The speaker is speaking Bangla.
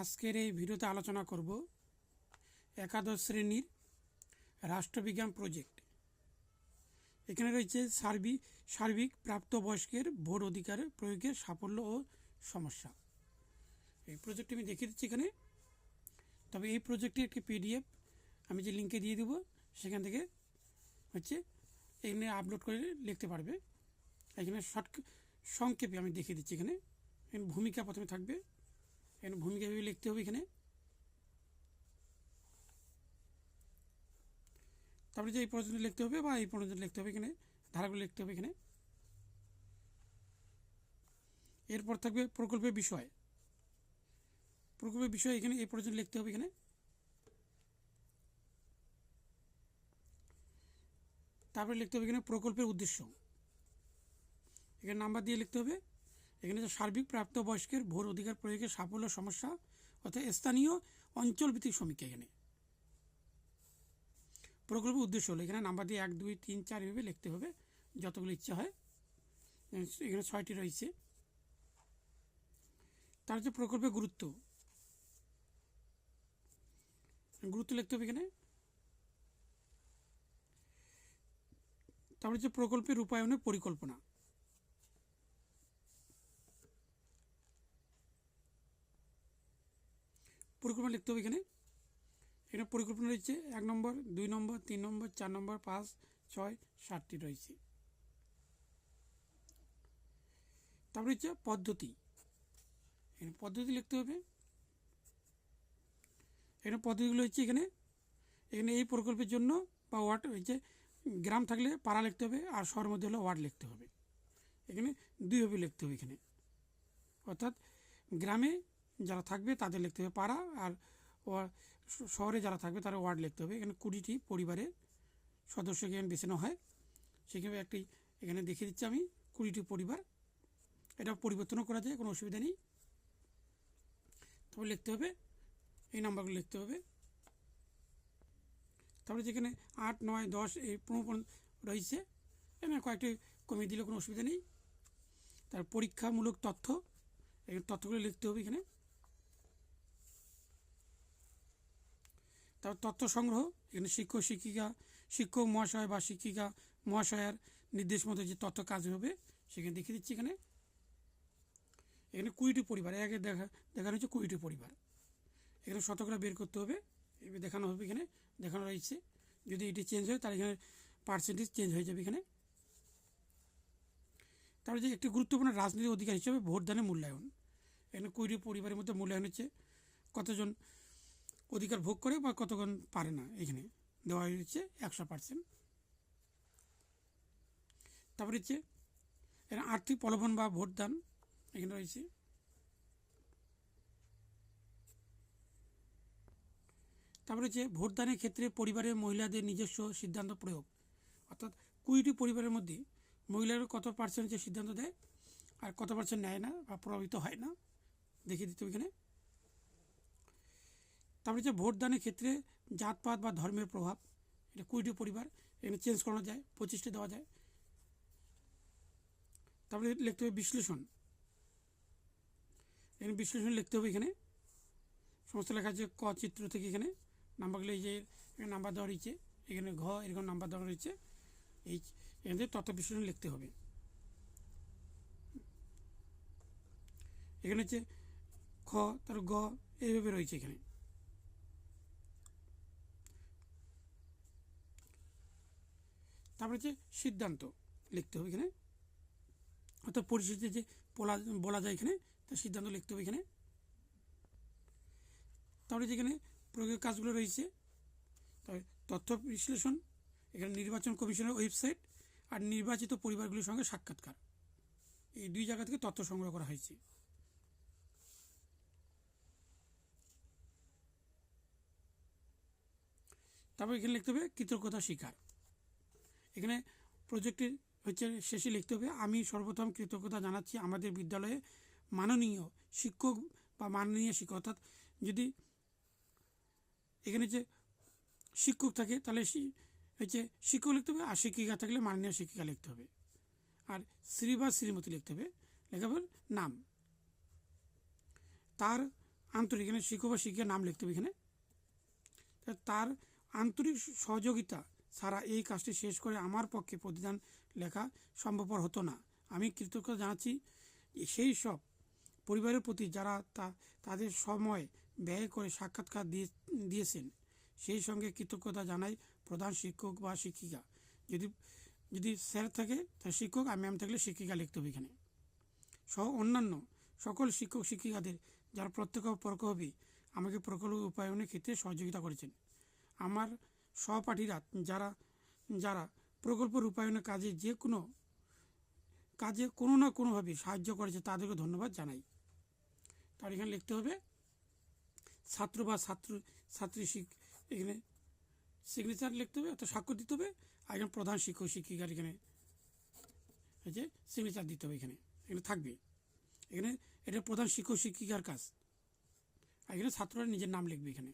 আজকের এই ভিডিওতে আলোচনা করব একাদশ শ্রেণির রাষ্ট্রবিজ্ঞান প্রজেক্ট। এখানে রয়েছে সার্বিক সার্বিক প্রাপ্তবয়স্কের ভোট অধিকারের প্রয়োগের সাফল্য ও সমস্যা। এই প্রজেক্টটি আমি দেখিয়ে দিচ্ছি এখানে। তবে এই প্রজেক্টের একটি পিডিএফ আমি যে লিঙ্কে দিয়ে দেবো, সেখান থেকে হচ্ছে এখানে আপলোড করে লিখতে পারবে। এখানে শর্ট সংক্ষেপে আমি দেখিয়ে দিচ্ছি এখানে ভূমিকা প্রথমে থাকবে। এখানে ভূমিকা ভেবে লিখতে হবে এখানে। তারপরে যে এই পর্যন্ত লিখতে হবে বা এই পর্যন্ত লিখতে হবে এখানে, ধারাগুলো লিখতে হবে এখানে। এরপর থাকবে প্রকল্পের বিষয়। প্রকল্পের বিষয় এখানে এই পর্যন্ত লিখতে হবে এখানে। তারপরে লিখতে হবে এখানে প্রকল্পের উদ্দেশ্য। এখানে নাম্বার দিয়ে লিখতে হবে। এখানে যে সার্বিক প্রাপ্তবয়স্কের ভোর অধিকার প্রয়োগের সাফল্য সমস্যা অর্থাৎ স্থানীয় অঞ্চলভিত্তিক সমীক্ষা এখানে। প্রকল্পের উদ্দেশ্য হলো, এখানে নাম্বার দিয়ে এক, দুই, তিন, চার এভাবে লিখতে হবে, যতগুলো ইচ্ছা হয়। এখানে ছয়টি রয়েছে। তার হচ্ছে প্রকল্পের গুরুত্ব। গুরুত্ব লিখতে হবে এখানে। তারপরে হচ্ছে প্রকল্পের রূপায়ণের পরিকল্পনা। পরিকল্পনা লিখতে হবে এখানে। এখানে পরিকল্পনা রয়েছে এক নম্বর, দুই নম্বর, তিন নম্বর, চার নম্বর, পাঁচ, ছয়, সাতটি রয়েছে। তারপরে হচ্ছে পদ্ধতি। এখানে পদ্ধতি লিখতে হবে। এখানে পদ্ধতিগুলো হচ্ছে এখানে এখানে এই প্রকল্পের জন্য বা ওয়ার্ড হচ্ছে গ্রাম থাকলে পাড়া লিখতে হবে আর শহরের মধ্যে হলে ওয়ার্ড লিখতে হবে। এখানে দুইভাবে লিখতে হবে এখানে। অর্থাৎ গ্রামে যারা থাকবে তাদের লিখতে হবে পাড়া আর শহরে যারা থাকবে তারা ওয়ার্ড লিখতে হবে। এখানে কুড়িটি পরিবারের সদস্যকে এখানে বেছে নেওয়া হয়। সেখানে একটি, এখানে দেখিয়ে দিচ্ছি আমি কুড়িটি পরিবার। এটা পরিবর্তনও করা যায়, কোনো অসুবিধা নেই। তবে লিখতে হবে, এই নাম্বারগুলো লিখতে হবে। তারপরে যেখানে আট, নয়, দশ এই পর্যন্ত রয়েছে, এখানে কয়েকটি কমিয়ে দিলে কোনো অসুবিধা নেই। তার পরীক্ষামূলক তথ্য এই তথ্যগুলো লিখতে হবে এখানে। তারপর তথ্য সংগ্রহ, এখানে শিক্ষক শিক্ষিকা, শিক্ষক মহাশয় বা শিক্ষিকা মহাশয়ের নির্দেশ মতো যে তথ্য কাজ হবে, সেখানে দেখিয়ে দিচ্ছি এখানে। এখানে কুড়িটি পরিবার আগে দেখা, দেখানো হচ্ছে কুড়িটি পরিবার। এখানে শতকরা বের করতে হবে দেখানো হবে এখানে, দেখানো রয়েছে। যদি এটি চেঞ্জ হয়, তাহলে এখানে পার্সেন্টেজ চেঞ্জ হয়ে যাবে এখানে। তারপরে যে একটি গুরুত্বপূর্ণ রাজনৈতিক অধিকার হিসেবে ভোটদানের মূল্যায়ন। এখানে কুড়িটি পরিবারের মধ্যে মূল্যায়ন হচ্ছে কতজন অধিকার ভোগ করে বা কতক্ষণ পারে না এখানে। দেওয়া হয়েছে একশো পার্সেন্ট তারপরে হচ্ছে এখানে আর্থিক প্রলোভন বা ভোটদান এখানে রয়েছে। তারপরে হচ্ছে ভোটদানের ক্ষেত্রে পরিবারের মহিলাদের নিজস্ব সিদ্ধান্ত প্রয়োগ। অর্থাৎ কুড়িটি পরিবারের মধ্যে মহিলারা কত পার্সেন্ট হচ্ছে সিদ্ধান্ত দেয় আর কত পার্সেন্ট নেয় না বা প্রভাবিত হয় না? দেখিয়ে দিতে এখানে। তারপরে হচ্ছে ভোটদানের ক্ষেত্রে জাতপাত বা ধর্মের প্রভাব, এটা কুড়িটি পরিবার এখানে চেঞ্জ করানো যায়, পঁচিশটি দেওয়া যায়। তারপরে লিখতে হবে বিশ্লেষণ। এখানে বিশ্লেষণ লিখতে হবে এখানে। সমস্ত লেখা আছে ক চিত্র থেকে এখানে। নাম্বারগুলো এই যে এখানে নাম্বার দেওয়া রয়েছে, এখানে ঘ, এরকম নাম্বার দেওয়া রয়েছে। এই এখান তথ্য বিশ্লেষণ লিখতে হবে। এখানে হচ্ছে খ তার গ, এইভাবে রয়েছে এখানে। তারপরে হচ্ছে সিদ্ধান্ত লিখতে হবে এখানে। অর্থাৎ পরিস্থিতি যে বলা বলা যায় এখানে, তার সিদ্ধান্ত লিখতে হবে এখানে। তারপরে যেখানে প্রয়োগের কাজগুলো রয়েছে তথ্য বিশ্লেষণ, এখানে নির্বাচন কমিশনের ওয়েবসাইট আর নির্বাচিত পরিবারগুলির সঙ্গে সাক্ষাৎকার। এই দুই জায়গা থেকে তথ্য সংগ্রহ করা হয়েছে। তারপর এখানে লিখতে হবে কৃতজ্ঞতা স্বীকার। এখানে প্রজেক্টের হচ্ছে শেষে লিখতে হবে, আমি সর্বপ্রথম কৃতজ্ঞতা জানাচ্ছি আমাদের বিদ্যালয়ে মাননীয় শিক্ষক বা মাননীয় শিক্ষক। অর্থাৎ যদি এখানে যে শিক্ষক থাকে, তাহলে হচ্ছে শিক্ষক লিখতে হবে, আর শিক্ষিকা থাকলে মাননীয় শিক্ষিকা লিখতে হবে। আর শ্রী বা শ্রীমতী লিখতে হবে, লেখা নাম। তার আন্তরিক, এখানে শিক্ষক বা শিক্ষিকার নাম লিখতে হবে এখানে। তার আন্তরিক সহযোগিতা ছাড়া এই কাজটি শেষ করে আমার পক্ষে প্রতিদান লেখা সম্ভবপর হতো না। আমি কৃতজ্ঞতা জানাচ্ছি সেই সব পরিবারের প্রতি যারা তা, তাদের সময় ব্যয় করে সাক্ষাৎকার দিয়ে, দিয়েছেন। সেই সঙ্গে কৃতজ্ঞতা জানাই প্রধান শিক্ষক বা শিক্ষিকা। যদি যদি স্যার থাকে তাহলে শিক্ষক আর ম্যাম থাকলে শিক্ষিকা লিখতে হবে এখানে। সহ অন্যান্য সকল শিক্ষক শিক্ষিকাদের যারা প্রত্যক্ষ পরোক্ষভাবে আমাকে প্রকল্প রূপায়ণের ক্ষেত্রে সহযোগিতা করেছেন। আমার সহপাঠীরা, যারা যারা প্রকল্প রূপায়ণের কাজে যে কোনো, কাজে কোনো না কোনোভাবে সাহায্য করেছে, তাদেরকে ধন্যবাদ জানাই। তার এখানে লিখতে হবে, ছাত্র বা ছাত্র, ছাত্রী এখানে সিগনেচার লিখতে হবে, অর্থাৎ স্বাক্ষর দিতে হবে, আর এখানে প্রধান শিক্ষক, শিক্ষিকার এখানে যে সিগনেচার দিতে হবে এখানে এখানে থাকবে। এখানে, এটা প্রধান শিক্ষক, শিক্ষিকার কাজ। আর এখানে ছাত্ররা নিজের নাম লিখবে এখানে।